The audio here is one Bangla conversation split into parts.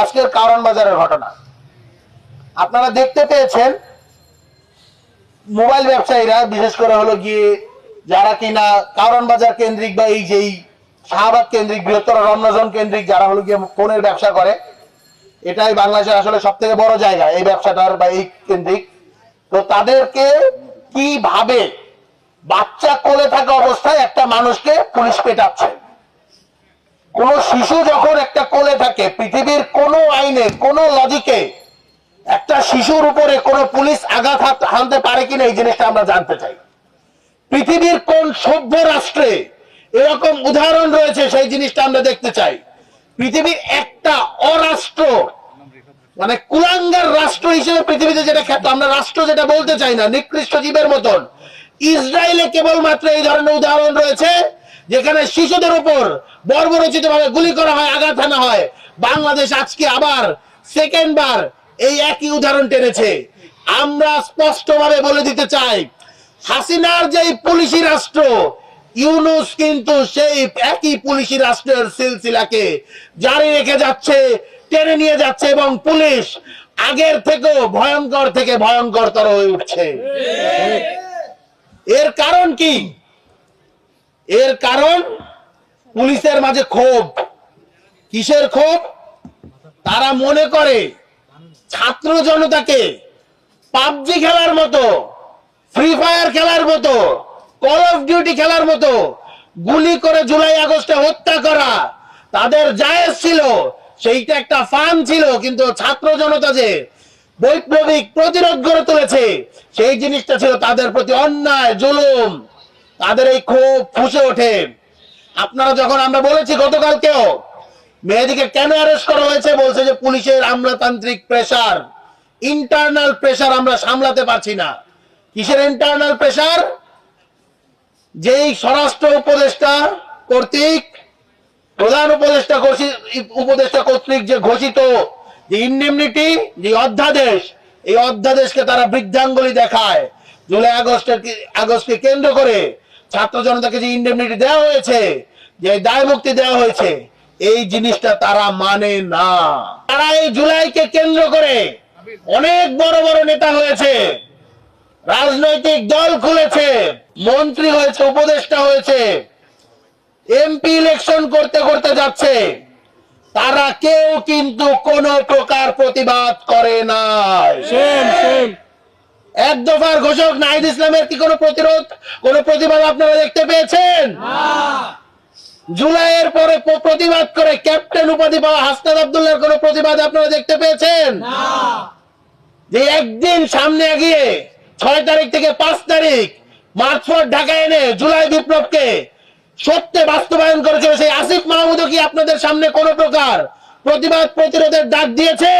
আজকের কারণ বাজারের ঘটনা। আপনারা দেখতে পেয়েছেন, মোবাইল ব্যবসায়ীরা, বিশেষ করে হলো গিয়ে যারা কিনা কারণ বাজার কেন্দ্রিক বা এই যেই শাহবাগ কেন্দ্রিক, বৃহত্তর রমনাজন কেন্দ্রিক যারা হলো গিয়ে ফোনের ব্যবসা করে, এটাই বাংলাদেশের আসলে সব থেকে বড় জায়গা, এই ব্যবসাটার বা এই কেন্দ্রিক। তো তাদেরকে কীভাবে বাচ্চা কোলে থাকা অবস্থায় একটা মানুষকে পুলিশ পেটাচ্ছে? কোন শিশু যখন একটা কোলে থাকে, পৃথিবীর কোন আইনে কোন লজিকে একটা শিশুর উপরে কোন পুলিশ আঘাত হানতে পারে কিনা এই জিনিসটা আমরা জানতে চাই। পৃথিবীর কোন সভ্য রাষ্ট্রে এরকম উদাহরণ রয়েছে, সেই জিনিসটা আমরা দেখতে চাই। পৃথিবীর একটা অরাষ্ট্র মানে কুলাঙ্গার রাষ্ট্র হিসেবে পৃথিবীতে যেটা খ্যাত, আমরা রাষ্ট্র যেটা বলতে চাই না, নিকৃষ্ট জীবের মতন। ইসরায়েলে কেবলমাত্র এই ধরনের উদাহরণ রয়েছে যেখানে শিশুদের উপর বর্বরচিত ভাবে গুলি করা হয়, আঘাত হানা হয়, বাংলাদেশ আজকে আবার সেকেন্ড বার এই একই উদাহরণ টেনেছে। আমরা স্পষ্ট ভাবে বলে দিতে চাই, হাসিনার যেই পুলিশি রাষ্ট্র, ইউনুস কিন্তু সেই একই পুলিশি রাষ্ট্রের সিলসিলাকে জারি রেখে যাচ্ছে, টেনে নিয়ে যাচ্ছে এবং পুলিশ আগের থেকেও ভয়ঙ্কর থেকে ভয়ঙ্করতর হয়ে উঠছে। এর কারণ কি? এর কারণ পুলিশের মাঝে ক্ষোভ। কিসের ক্ষোভ? তারা মনে করে ছাত্র জনতাকে পাবজি খেলার মতো, ফ্রি ফায়ার খেলার মতো কল অফ ডিউটি খেলার মতো গুলি করে জুলাই আগস্টে হত্যা করা তাদের জায়েজ ছিল। সেইটা একটা ফান ছিল, কিন্তু ছাত্র জনতা যে বৈপ্লবিক প্রতিরোধ গড়ে তুলেছে, সেই জিনিসটা ছিল তাদের প্রতি অন্যায়, জুলুম। তাদের এই ক্ষোভ ফুসে ওঠে। আপনারা যখন আমরা বলেছি গতকালকেও মেয়েদিকে কেন অ্যারেস্ট করা হয়েছে, বলছে যে পুলিশের আমলাতান্ত্রিক প্রেসার ইন্টারনাল প্রেসার আমরা সামলাতে পারছি না। কিসের ইন্টারনাল প্রেসার যেই স্বরাষ্ট্র উপদেষ্টা কর্তৃক, প্রধান উপদেষ্টা উপদেষ্টা কর্তৃক যে ঘোষিত যে ইন্ডেমনিটি যে অধ্যাদেশ, এই অধ্যাদেশকে তারা বৃদ্ধাঙ্গুলি দেখায়। জুলাই আগস্টের আগস্টকে কেন্দ্র করে ছাত্র জনতাকে যে ইন্ডেমনিটি দেওয়া হয়েছে, যে দায় মুক্তি দেওয়া হয়েছে, এই জিনিসটা তারা মানে না। তারা এই জুলাইকে কেন্দ্র করে অনেক বড় বড় নেতা হয়েছে, রাজনৈতিক দল খুলেছে, মন্ত্রী হয়েছে, উপদেষ্টা হয়েছে এমপি ইলেকশন করতে করতে যাচ্ছে। তারা কেউ কিন্তু কোন প্রকার প্রতিবাদ করে নাই। এক দফার ঘোষক নাহিদ ইসলামের কি কোনো প্রতিরোধ কোনো প্রতিবাদ আপনারা দেখতে পেয়েছেন? জুলাইয়ের পরে প্রতিবাদ করে ক্যাপ্টেন উপাধি পাওয়া হাসনাদ আব্দুল্লাহর কোনো প্রতিবাদ আপনারা দেখতে পেয়েছেন? যে একদিন সামনে এগিয়ে ছয় তারিখ থেকে পাঁচ তারিখ মার্চ ফর ঢাকা এনে জুলাই বিপ্লবকে সত্যে বাস্তবায়ন করেছিল সেই আসিফ মাহমুদও কি আপনাদের সামনে কোন প্রকার প্রতিবাদ প্রতিরোধের ডাক দিয়েছে?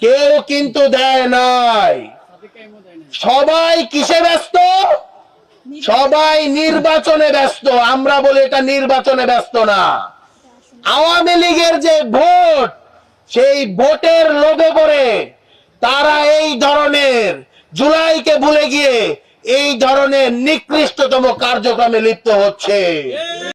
কেউ কিন্তু দেয় নাই। সবাই কিসে ব্যস্ত? সবাই নির্বাচনে ব্যস্ত। আমরা বলি এটা নির্বাচনে ব্যস্ত না। আওয়ামী লীগের যে ভোট, সেই ভোটের লোভে পড়ে তারা এই ধরনের, জুলাইকে ভুলে গিয়ে এই ধরনের নিকৃষ্টতম কার্যক্রমে লিপ্ত হচ্ছে।